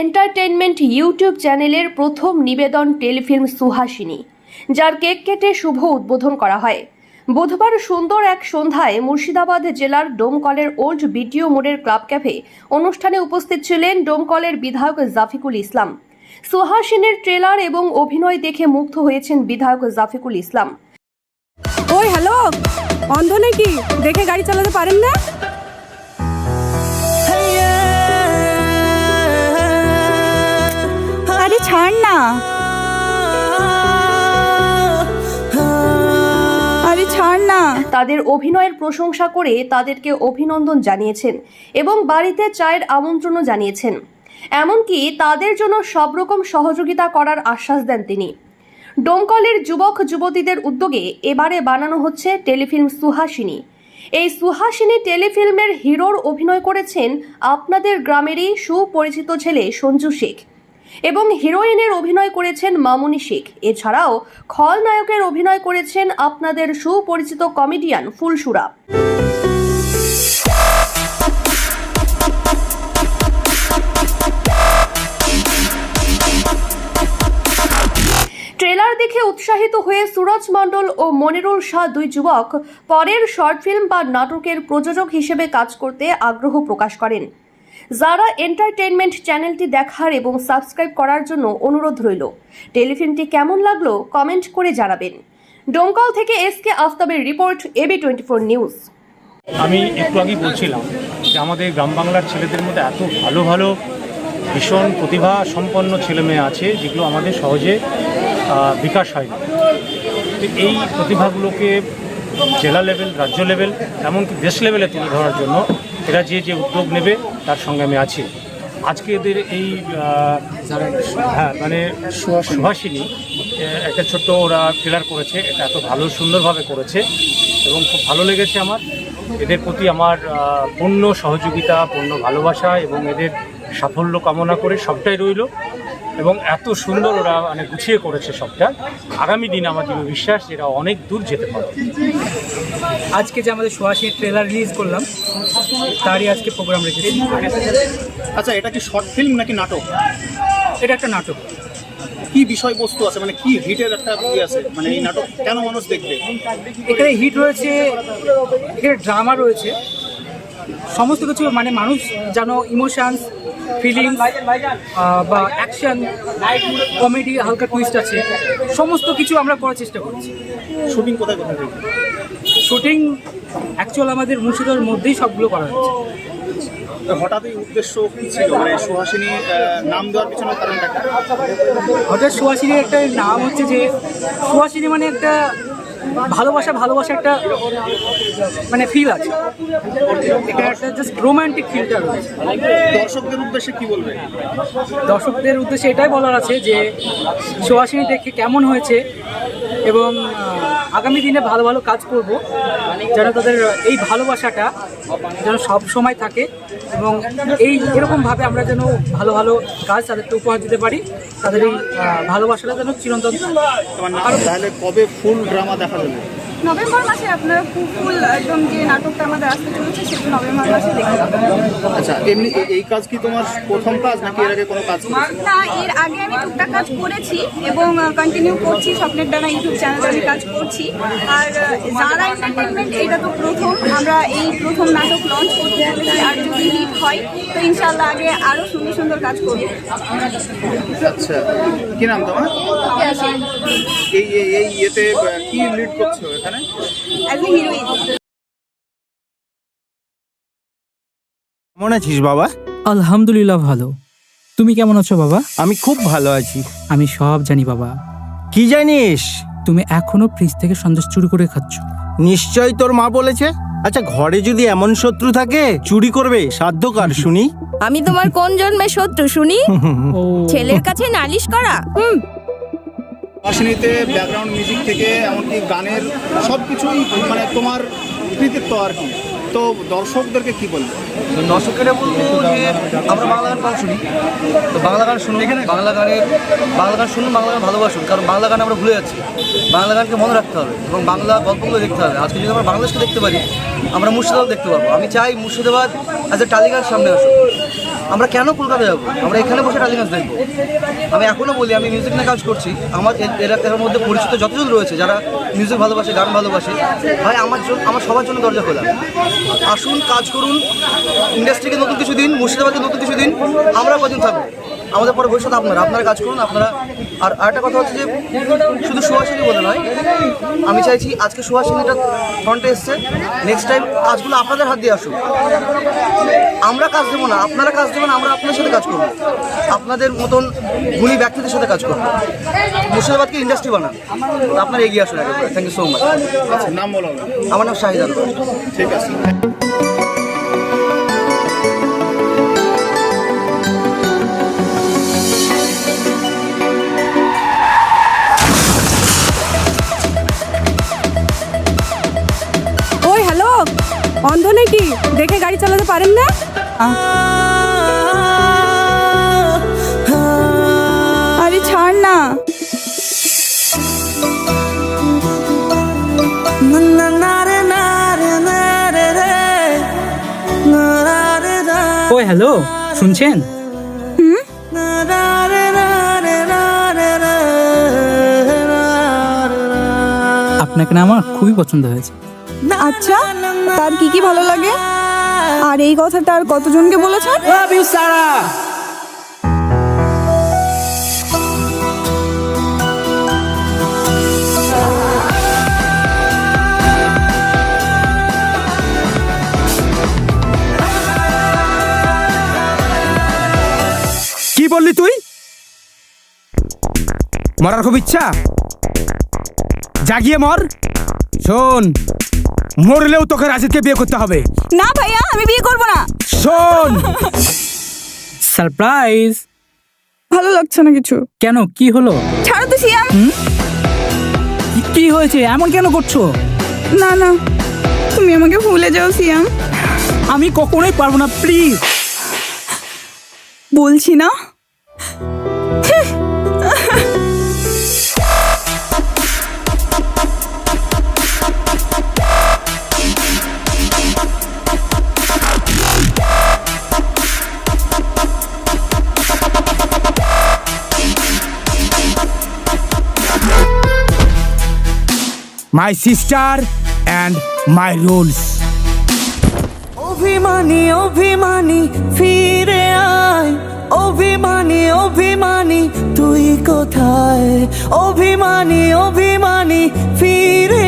Entertainment YouTube চ্যানেলের প্রথম নিবেদন টেলিফিল্ম সুহাসিনী, যার কেক কেটে শুভ উদ্বোধন করা হয়। বুধবার সুন্দর এক সন্ধ্যায় মুর্শিদাবাদ জেলার ডোমকলের ওল্ড বিটিও মোড়ের ক্লাব ক্যাফে অনুষ্ঠানে উপস্থিত ছিলেন ডোমকলের বিধায়ক জাফিকুল ইসলাম। সুহাসিনীর ট্রেলার এবং অভিনয় দেখে মুগ্ধ হয়েছেন বিধায়ক জাফিকুল ইসলাম। ওই, হ্যালো? অন্ধ নাকি? দেখে গাড়ি চালাতে পারেন না? ছাড় না। তাদের অভিনয়ের প্রশংসা করে তাদেরকে অভিনন্দন জানিয়েছেন এবং বাড়িতে চায়ের আমন্ত্রণও জানিয়েছেন। এমনকি তাদের জন্য সব রকম সহযোগিতা করার আশ্বাস দেন তিনি। ডোমকলের যুবক যুবতীদের উদ্যোগে এবারে বানানো হচ্ছে টেলিফিল্ম সুহাসিনী। এই সুহাসিনী টেলিফিল্মের হিরোর অভিনয় করেছেন আপনাদের গ্রামেরই সুপরিচিত ছেলে সঞ্জু শেখ। এবং হিরোইনের অভিনয় করেছেন মামুনি শেখ। এছাড়াও খলনায়কের অভিনয় করেছেন আপনাদের সুপরিচিত কমেডিয়ান ফুলসুরা। ট্রেলার দেখে উৎসাহিত হয়ে সুরজ মণ্ডল ও মনিরুল শাহ দুই যুবক পরের শর্ট ফিল্ম বা নাটকের প্রযোজক হিসেবে কাজ করতে আগ্রহ প্রকাশ করেন। যারা এন্টারটেইনমেন্ট চ্যানেলটি দেখার এবং সাবস্ক্রাইব করার জন্য অনুরোধ রইল। টেলিফিল্মটি কেমন লাগল কমেন্ট করে জানাবেন। ডোমকল থেকে S K আফতাবের report AB twenty four news আমি একটু আগেই বলছিলাম যে আমাদের গ্রাম বাংলার ছেলেদের মধ্যে এত ভালো ভালো ভীষণ প্রতিভা সম্পন্ন ছেলেমেয়ে আছে, যেগুলো আমাদের সহজে বিকাশ হয় না। এই প্রতিভাগুলোকে জেলা লেভেল রাজ্য লেভেল এমনকি দেশ লেভেলে তুলে ধরার জন্য এরা যে যে উদ্যোগ নেবে, তার সঙ্গে আমি আছি। আজকে এদের এই হ্যাঁ মানে সুভাষিনী একটা ছোট্ট ওরা ফিলার করেছে, এটা এত ভালো, সুন্দরভাবে করেছে এবং খুব ভালো লেগেছে আমার। এদের প্রতি আমার পূর্ণ সহযোগিতা, পূর্ণ ভালোবাসা এবং এদের সাফল্য কামনা করে সবটাই রইল। এবং এত সুন্দর ওরা মানে গুছিয়ে করেছে সবটা। আগামী দিন আমার দৃঢ় বিশ্বাস যে এরা অনেক দূর যেতে পারে আজকে যে আমাদের সোয়াশি ট্রেলার রিলিজ করলাম তারই আজকে প্রোগ্রাম রেখেছি আচ্ছা এটা কি শর্ট ফিল্ম নাকি নাটক? এটা একটা নাটক। কি বিষয়বস্তু আছে? মানে কি হিটের একটা ই আছে? মানে এই নাটক কেন মানুষ দেখবে? এখানে হিট রয়েছে এখানে ড্রামা রয়েছে। সমস্ত কিছু মানে মানুষ যেন ইমোশনস ফিলিংস বা অ্যাকশন কমেডি হালকা টুইস্ট আছে। সমস্ত কিছু আমরা করার চেষ্টা করছি। শুটিং কোথায় কোথায় শুটিং অ্যাকচুয়াল আমাদের মুর্শিদার মধ্যেই সবগুলো করা হচ্ছে হঠাৎ উদ্দেশ্য কি ছিল? মানে সুহাসিনী নাম দেওয়ার পিছনে কারণটা হঠাৎ সুহাসিনীর একটা নাম হচ্ছে যে সুহাসিনী মানে একটা ভালোবাসা ভালোবাসা একটা মানে ফিল আছে। এটা একটা জাস্ট রোম্যান্টিক ফিলটা রয়েছে। দর্শকদের উদ্দেশ্যে কি বলবে? দর্শকদের উদ্দেশ্যে এটাই বলার আছে যে সোহাসিনী দেখে কেমন হয়েছে এবং আগামী দিনে ভালো ভালো কাজ করব। যেন তাদের এই ভালোবাসাটা যেন সব সময় থাকে এবং এই এরকমভাবে আমরা যেন ভালো ভালো কাজ তাদেরকে উপহার দিতে পারি, তাদের এই ভালোবাসাটা যেন চিরন্তন তাহলে কবে ফুল ড্রামা দেখা যাবে নভেম্বর মাসে আপনারা ফুল একদম যে নাটকটা আমাদের আসতে চলেছে সেটা নভেম্বর মাসে দেখতে পাবেন। আচ্ছা এমনি এই কাজ কি তোমার প্রথম কাজ নাকি এর আগে কোনো কাজ? না এর আগে আমি টুকটাক কাজ করেছি এবং কন্টিনিউ করছি স্বপ্নের ডানা ইউটিউব চ্যানেলে আমি কাজ করছি। আর যারা এন্টারটেনমেন্ট এটা তো প্রথম। আমরা এই প্রথম নাটক লঞ্চ করতে চলেছি আর যদি হিট হয় তো ইনশাল্লাহ আগে আরও সুন্দর সুন্দর কাজ করব। আচ্ছা কি নাম তোমার? এই এই- এই ইয়েতে কি লিড করছ এখানে? অ্যাজ এ হিরোইন কেমন আছিস বাবা? আলহামদুলিল্লাহ ভালো। তুমি কেমন আছো বাবা? আমি খুব ভালো আছি। আমি সব জানি বাবা। কি জানিস? তুমি এখনও ফ্রিজ থেকে সন্দেশ চুরি করে খাচ্ছ। নিশ্চয় তোর মা বলেছে। আচ্ছা ঘরে যদি এমন শত্রু থাকে চুরি করবে সাধ্য কার? শুনি। আমি তোমার কোন জন্মের শত্রু শুনি? ও। ছেলের কাছে নালিশ করা। হুম সুহাসিনীতে ব্যাকগ্রাউন্ড মিউজিক থেকে এমনকি গানের সব কিছুই মানে তোমার কৃতিত্ব আর কি। তো দর্শকদেরকে কি বলব? দর্শকেরা বলব যে আমরা বাংলা গান কম শুনি। তো বাংলা গান শুনুন বাংলা গানের বাংলা গান শুনুন বাংলা গান ভালোবাসুন কারণ বাংলা গান আমরা ভুলে যাচ্ছি। বাংলা গানকে মনে রাখতে হবে এবং বাংলা গল্পগুলো দেখতে হবে। আজকে যদি আমরা বাংলাদেশকে দেখতে পারি আমরা মুর্শিদাবাদ দেখতে পারব। আমি চাই মুর্শিদাবাদ অ্যাজ এ টালিগঞ্জ সামনে আসুক। আমরা কেন কলকাতা যাব? আমরা এখানে বসে টালিগঞ্জ দেখব। আমি এখনও বলি আমি মিউজিক নিয়ে কাজ করছি। আমার এ- এরা এর মধ্যে পরিচিত যতজন রয়েছে যারা মিউজিক ভালোবাসে গান ভালোবাসে ভাই আমার জন্য আমার সবার জন্য দরজা খোলা। আসুন কাজ করুন ইন্ডাস্ট্রিকে নতুন কিছু দিন মুর্শিদাবাদকে নতুন কিছু দিন আমরা কজন থাকব? আমাদের পরে ভবিষ্যৎ আপনারা আপনারা কাজ করুন আপনারা আর আরেকটা কথা হচ্ছে যে শুধু সুহাসিনী বলে নয় আমি চাইছি আজকে সুহাসিনীটা ফ্রন্টে এসছে নেক্সট টাইম কাজগুলো আপনাদের হাত দিয়ে আসুক। আমরা কাজ দেবো না আপনারা কাজ দেবেন আমরা আপনার সাথে কাজ করব। আপনাদের মতন গুণী ব্যক্তিদের সাথে কাজ করব। মুর্শিদাবাদকে ইন্ডাস্ট্রি বানান। আপনারা এগিয়ে আসুন থ্যাংক ইউ সো মাচ নাম বলো আমার নাম শাহিদ আলম ঠিক আছে। দেখে গাড়ি চালাতে পারেন না? আরে ছাড় না। ওই হ্যালো শুনছেন? আপনাকে না আমার খুবই পছন্দ হয়েছে। আচ্ছা তার কি কি ভালো লাগে? আর এই কথাটা আর কতজনকে বলেছেন কি বললি তুই? মরার খুব ইচ্ছা? জাগিয়ে মর। শোন মরলেও তোকে রাজিদকে বিয়ে করতে হবে। না ভাইয়া আমি বিয়ে করব না। শোন! সারপ্রাইজ। ভালো লাগছে না কিছু। কেন? কি হলো? ছাড়ো তো সিয়াম। কি- কি হয়েছে? এমন কেন করছ? না না। তুমি আমাকে ভুলে যাও সিয়াম। আমি কখনোই পারব না প্লিজ। বলছি না। My sister and my rules অভিমানী অভিমানী, ফিরে আয়। অভিমানী অভিমানী, তুই কোথায়? অভিমানী অভিমানী, ফিরে